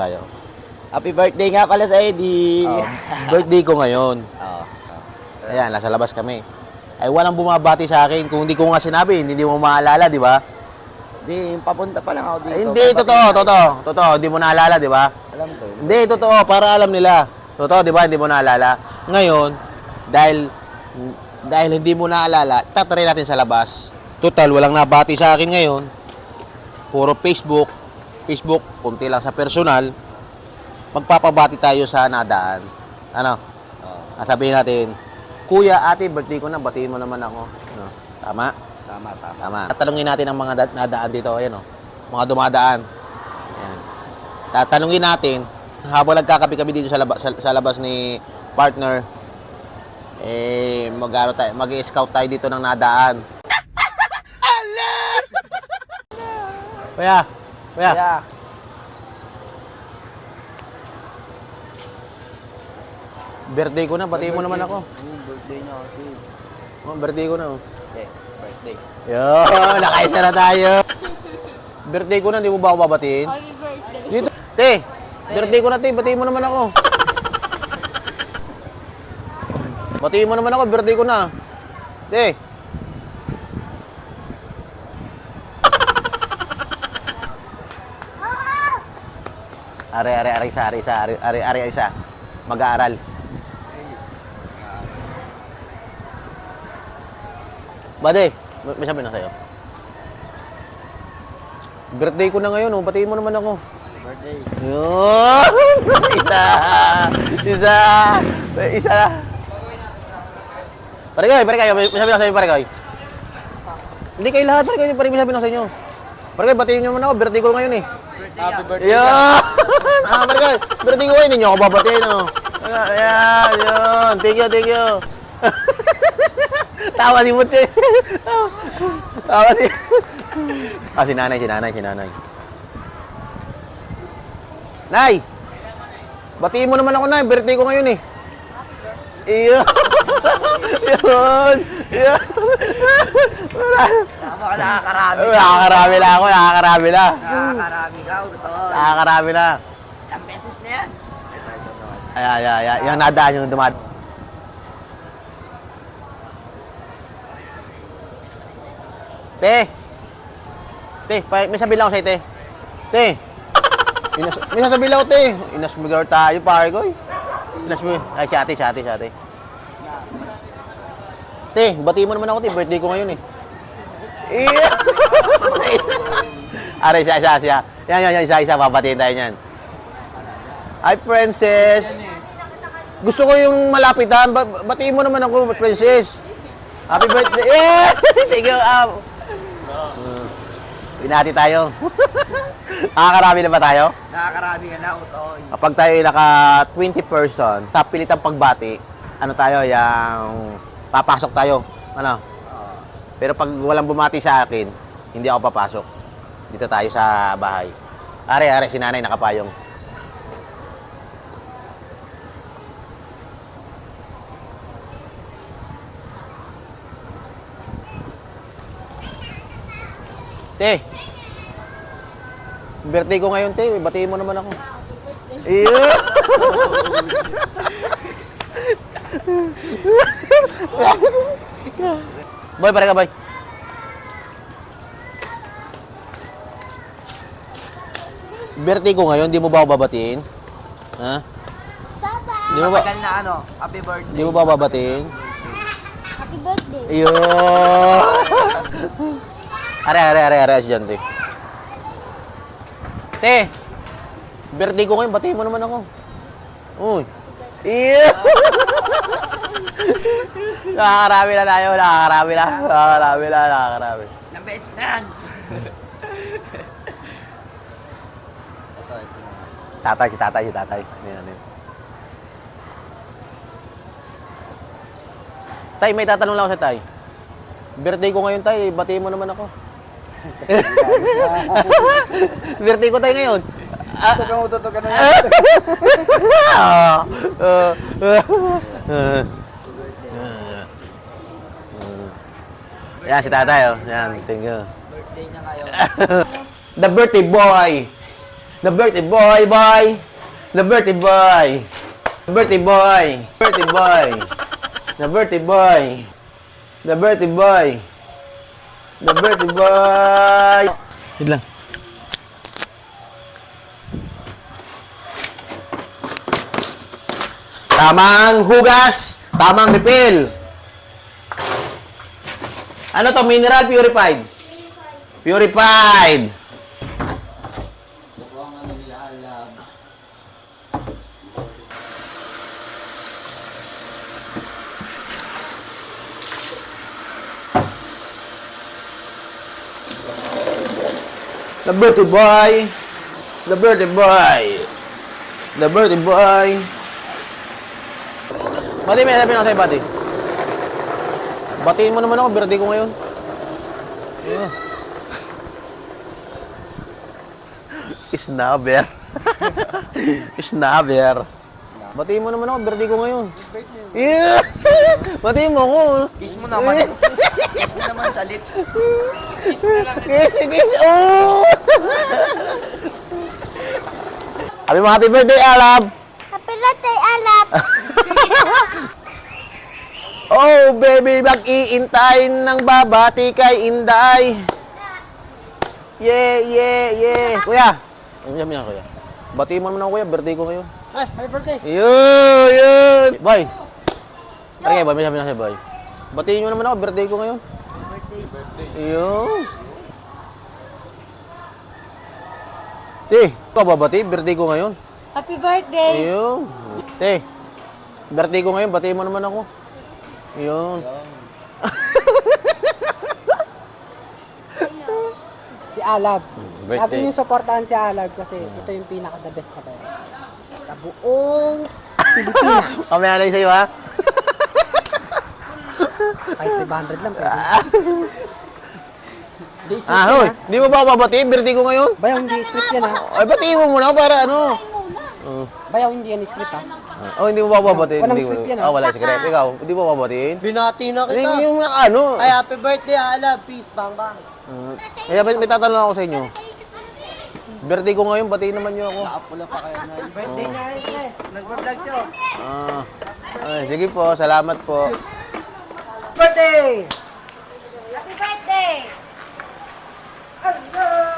tayo. Happy birthday nga pala sa Eddie. Oh, birthday ko ngayon. Oo. Ayan, nasa labas kami. Ay walang bumabati sa akin. Kung hindi ko nga sinabi, hindi mo maalala, di ba? Di, papunta pa lang ako dito. Ay, hindi, totoo, totoo. Totoo, hindi mo naalala, di ba? Alam ko. Hindi, totoo, para alam nila. Totoo, di ba? Hindi mo naalala. Ngayon, dahil dahil hindi mo naalala, tatry natin sa labas. Total, walang nabati sa akin ngayon. Puro Facebook. Facebook, kunti lang sa personal. Magpapabati tayo sa nadaan. Ano? Ah, Sabihin natin, Kuya, ate, birthday ko na, batiin mo naman ako. Ano? Tama? Tama, tama. Tama. Tatanungin natin ang mga da- nadaan dito. Ayan o. Mga dumadaan. Ayan. Tatanungin natin, habang nagkakape kami dito sa, laba, sa, sa labas ni partner, eh, mag, tayo, mag-scout tayo dito ng nadaan. Kuya, kuya, Kaya, birthday ko na, batiin mo naman ako. Yung birthday niya kasi. Oh, birthday ko na. Oh. Hindi, birthday. Yo, nakaisa na tayo. birthday ko na, hindi mo ba ako babatiin? Happy birthday. Dito. Te, birthday ko na, te. Batiin mo naman ako. Batiin mo naman ako, birthday ko na. Te. Are, are, are, isa, are, isa, are, are, are, isa. Mag-aaral. Bade, may sabi na sa'yo. Birthday ko na ngayon, oh. Batiin mo naman ako. Birthday. Yun! Isa! Isa! Isa! Pare kayo, pare kayo, may sabi lang sa inyo, pare kayo. Hindi kayo lahat, pare kayo, pare may sabi lang sa inyo. Pare kayo, batiin nyo naman ako, birthday ko ngayon eh. Happy birthday. Yun! ah, pare kayo, birthday ko ngayon, hindi nyo ako babatiin, oh. Ayan, yun. Thank you, thank you. Tawa si Butche. Tawa si... Ah, si nanay, si nanay, si nanay. Nay! Batiin mo naman ako, Nay. Birthday ko ngayon eh. Iyon! Yun! Yun! Tama ka, nakakarami. Nakakarami lang ako, nakakarami lang. Nakakarami ka, totoo. Nakakarami lang. Ilang beses na yan. Ay, ay, ay, ay. Yung nadaan yung dumad. Te! Te, may sabi lang ako sa'yo, te. Te! Inas, may sasabihin lang ako, te. Inasmigar tayo, pare ko. eh. Inasmigar. Ay, si ate, si ate, si ate. Te, batiin mo naman ako, te. Birthday ko ngayon, eh. Iya! Are, isa, isa, isa. Yan, yan, yan, isa, isa. Babatiin tayo niyan. Hi, Princess. Gusto ko yung malapitan. Ba batiin mo naman ako, Princess. Happy birthday. Yeah! Thank you. Um, uh, binati tayo. Nakakarami na ba tayo? Nakakarami ka na, totoo. Kapag tayo ay naka 20 person, tapilit ang pagbati, ano tayo, yung papasok tayo. Ano? Pero pag walang bumati sa akin, hindi ako papasok. Dito tayo sa bahay. Are, are, si nanay nakapayong. Te, birthday ko ngayon, te. Batiin mo naman ako. Iyo! boy, pare ka, boy. Birthday ko ngayon, di mo ba ako babatiin? Ha? Di mo ba, Matagal na ano, happy birthday. di mo ba babatiin? Happy birthday. Iyo! are, are, are, are, dyan, te. Te, birthday ko ngayon, batiin mo naman ako. Uy. Iyo! Nakakarami na tayo, nakakarami na. Nakakarami na, nakakarami. Ilang beses na yan. ito, ito naman. Tatay, si tatay, si tatay. Yan, yan. Tay, may tatanong lang ako sa tay. Birthday ko ngayon, tay. Batiin mo naman ako. Birthday ko tay ngayon. Ah, Tutok mo, tutok ka na yan. ah, ah, ah. Yan, si tatay, oh. Yan, thank you. Birthday niya ngayon. The birthday boy. The birthday boy, boy. The birthday boy. The birthday boy. Birthday boy. The birthday boy. The birthday boy. The birthday boy. Wait lang. Tamang hugas, tamang refill. Ano to? Mineral purified? Purified. The birthday boy. The birthday boy. The birthday boy. Bati, may sabihin ako sa'yo, Bati. Batiin mo naman ako, birthday ko ngayon. Yeah. Isnaber. Isnaber. Batiin mo naman ako, birthday ko ngayon. Yeah. Batiin mo ako. Kiss mo naman. Kiss mo naman sa lips. Kiss, kiss. Oh! Happy mo, happy birthday, Alab. Happy birthday, Alap! Oh, baby, mag-iintay ng babati kay Inday. Yeah, yeah, yeah. Kuya. Ano yan, yan, kuya? Batiin mo naman ako, kuya. Birthday ko ngayon. Ay, happy birthday. Yun, yun. Boy. Okay, boy. May sabi na siya, boy. Batiin nyo naman ako. Birthday ko ngayon. Birthday. Birthday. Yun. Te, ikaw ba bati? Birthday ko ngayon. Happy birthday! Ayun. Te, birthday ko ngayon, batiin mo naman ako. Ayun. Si Alab. birthday. Lagi yung supportahan si Alab kasi ito yung pinaka-the best na pera. Sa buong Pilipinas. Kamaya na sa'yo, ha? Kahit 500 lang pwede. Di script Ah, yan hoy, ha. di mo ba ako babati? Birthday ko ngayon? Bayaw hindi script yan ha. Ay, batiin mo muna para ano. Bayaw hindi yan script ha. Oh hindi mo ba babatiin? Walang Hindi mo- yan, ah. Ah, wala script. Ikaw, hindi mo babatiin? Binati na Hindi, yung ano. Ay, happy birthday Alab. Peace, bang bang. Uh, Kaya may, may tatanong ako sa inyo. Birthday ko ngayon, batiin naman niyo ako. Kapula pa kayo na. Birthday niya eh. Nag-vlog siya. Ah, ay, sige po, salamat po. Birthday! Happy birthday! Hello!